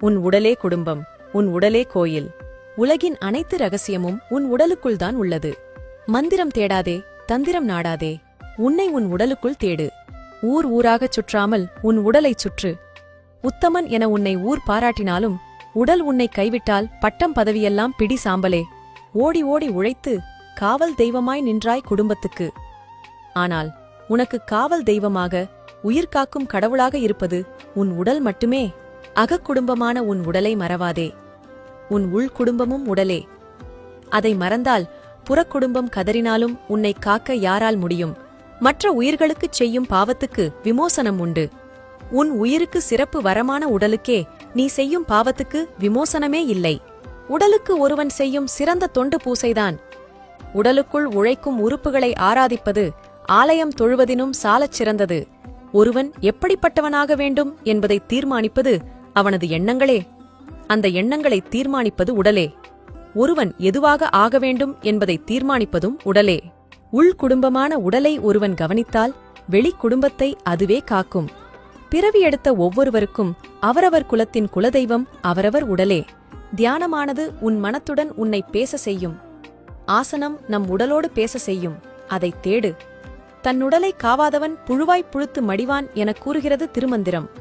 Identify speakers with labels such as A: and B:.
A: உன் உடலே குடும்பம் உன் உடலே கோயில். உலகின் அனைத்து ரகசியமும் உன் உடலுக்குள் தான் உள்ளது. மந்திரம் தேடாதே தந்திரம் நாடாதே. உன்னை உன் உடலுக்குள் தேடு. ஊர் ஊராகச் சுற்றாமல் உன் உடலைச் சுற்று. உத்தமன் என உன்னை ஊர் பாராட்டினாலும் உடல் உன்னை கைவிட்டால் பட்டம் பதவியெல்லாம் பிடி சாம்பலே. ஓடி ஓடி உழைத்து காவல் தெய்வமாய் நின்றாய் குடும்பத்துக்கு. ஆனால் உனக்கு காவல் தெய்வமாக உயிர் காக்கும் கடவுளாக இருப்பது உன் உடல் மட்டுமே. அகக்குடும்பமான உன் உடலை மறவாதே. உன் உள் குடும்பமும் உடலே. அதை மறந்தால் புறக்குடும்பம் கதறினாலும் உன்னை காக்க யாரால் முடியும்? மற்ற உயிர்களுக்குச் செய்யும் பாவத்துக்கு விமோசனம் உண்டு. உன் உயிருக்கு சிறப்பு வரமான உடலுக்கே நீ செய்யும் பாவத்துக்கு விமோசனமே இல்லை. உடலுக்கு ஒருவன் செய்யும் சிறந்த தொண்டு பூசைதான். உடலுக்குள் உழைக்கும் உறுப்புகளை ஆராதிப்பது ஆலயம் தொழுவதினும் சாலச் சிறந்தது. ஒருவன் எப்படிப்பட்டவனாக வேண்டும் என்பதை தீர்மானிப்பது அவனது எண்ணங்களே. அந்த எண்ணங்களை தீர்மானிப்பது உடலே. ஒருவன் எதுவாக ஆக வேண்டும் என்பதை தீர்மானிப்பதும் உடலே. உள் குடும்பமான உடலை ஒருவன் கவனித்தால் வெளிக் குடும்பத்தை அதுவே காக்கும். பிறவி எடுத்த ஒவ்வொருவருக்கும் அவரவர் குலத்தின் குலதெய்வம் அவரவர் உடலே. தியானமானது உன் மனத்துடன் உன்னை பேச செய்யும். ஆசனம் நம் உடலோடு பேச செய்யும். அதைத் தேடு. தன்னுடலை காவாதவன் புழுவாய்ப் புழுத்து மடிவான் எனக் கூறுகிறது திருமந்திரம்.